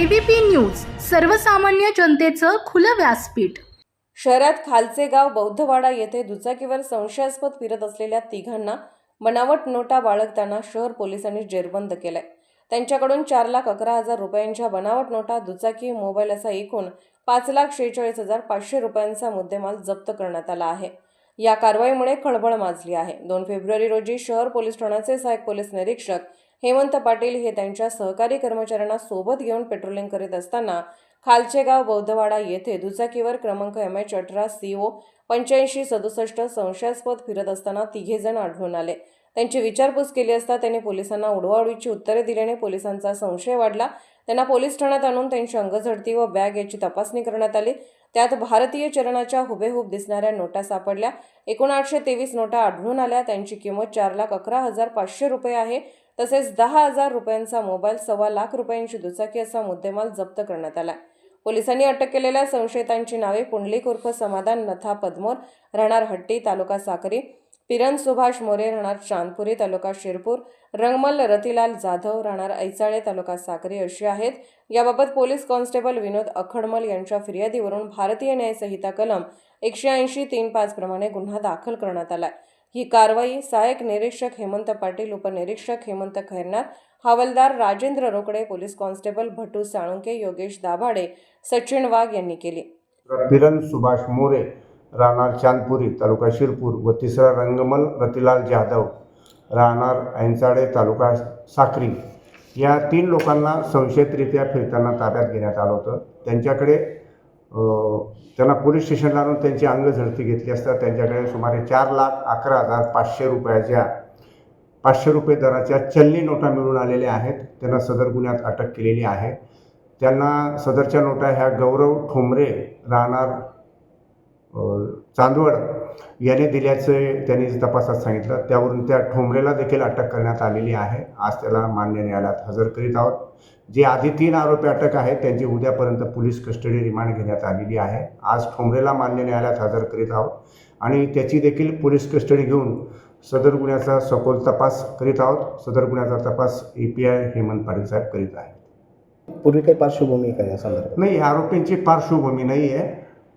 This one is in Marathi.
एबीपी न्यूज सर्वसामान्य जनतेचं खुलं व्यासपीठ. शहरात खालचे गाव बौद्धवाडा येथे दुचाकीवर संशयास्पद फिरत असलेल्या तिघांना बनावट नोटा बाळगताना शहर पोलिसांनी जेरबंद केलाय. त्यांच्याकडून चार लाख अकरा हजार रुपयांच्या बनावट नोटा दुचाकी मोबाईल असा एकूण पाच लाख शेहेचाळीस हजार पाचशे रुपयांचा मुद्देमाल जप्त करण्यात आला आहे. या कारवाईमुळे खळबळ माजली आहे. दोन फेब्रुवारी रोजी शहर पोलीस ठाण्याचे सहाय्यक पोलीस निरीक्षक हेमंत पाटील हे त्यांच्या सहकारी कर्मचाऱ्यांना सोबत घेऊन पेट्रोलिंग करीत असताना खालचे गाव बौद्धवाडा येथे दुचाकीवर क्रमांक एम एच अठरा सी ओ पंच्याऐंशी सदुसष्ट संशयास्पद फिरत असताना तिघे जण आढळून आले. त्यांची विचारपूस केली असता त्यांनी पोलिसांना उडवाउडीची उत्तरे दिल्याने पोलिसांचा संशय वाढला. त्यांना पोलीस ठाण्यात आणून त्यांची अंगझडती व बॅग याची तपासणी करण्यात आली. त्यात भारतीय चरणाच्या हुबेहूब दिसणाऱ्या नोटा सापडल्या. एकूण आठशे तेवीस नोटा आढळून आल्या. त्यांची किंमत चार लाख अकरा हजार पाचशे रुपये आहे. तसेच दहा हजार रुपयांचा मोबाईल सव्वा लाख रुपयांची दुचाकी असा मुद्देमाल जप्त करण्यात आला पोलिसांनी अटक केलेल्या संशयितांची नावे पुंडलिक उर्फ समाधान नथा पद्मोर राहणार हट्टी तालुका साक्री पिरन सुभाष मोरे राहणार चांदपुरी तालुका शिरपूर रंगमल रतिलाल जाधव राहणार ऐचाळे तालुका साक्री अशी आहेत. याबाबत पोलीस कॉन्स्टेबल विनोद अखडमल यांच्या फिर्यादीवरून भारतीय न्यायसंहिता कलम एकशे ऐंशी तीन पाच प्रमाणे गुन्हा दाखल करण्यात आलाय. ही कारवाई सहाय्यक निरीक्षक हेमंत पाटील उपनिरीक्षक हेमंत खैरनार हवालदार राजेंद्र रोकडे पोलीस कॉन्स्टेबल भटू साळुंके योगेश दाभाडे सचिन वाघ यांनी केली. किरण सुभाष मोरे राहणार चांदपुरी तालुका शिरपूर व तिसरा रंगमल रतिलाल जाधव राहणार ऐंचाळे तालुका साक्री. या तीन लोकांना संशयितरित्या फिरताना ताब्यात घेण्यात आलं होतं. त्यांच्याकडे त्यांना पोलीस स्टेशनला आणून त्यांची अंगझडती घेतली असता त्यांच्याकडे सुमारे चार लाख अकरा हजार पाचशे रुपयाच्या पाचशे रुपये दराच्या चलनी नोटा मिळून आलेल्या आहेत. त्यांना सदर गुन्ह्यात अटक केलेली आहे. त्यांना सदरच्या नोटा ह्या गौरव ठोंबरे राहणार चांदवड याने दिल्याचे त्यांनी तपासात सांगितलं त्यावरून त्या ठोंबरेला देखील अटक करण्यात आलेली आहे. आज त्याला मान्य न्यायालयात हजर करीत आहोत. जे आधी तीन आरोपी अटक आहेत त्यांची उद्यापर्यंत पोलीस कस्टडी रिमांड घेण्यात आलेली आहे. आज ठोंबरेला मान्य न्यायालयात हजर करीत आहोत आणि त्याची देखील पोलीस कस्टडी घेऊन सदर गुन्ह्याचा सखोल तपास करीत आहोत. सदर गुन्ह्याचा तपास A P I Hemant Patil साहेब करीत आहेत. पूर्वी काही पार्श्वभूमी काय संदर्भात? नाही आरोपींची पार्श्वभूमी नाही आहे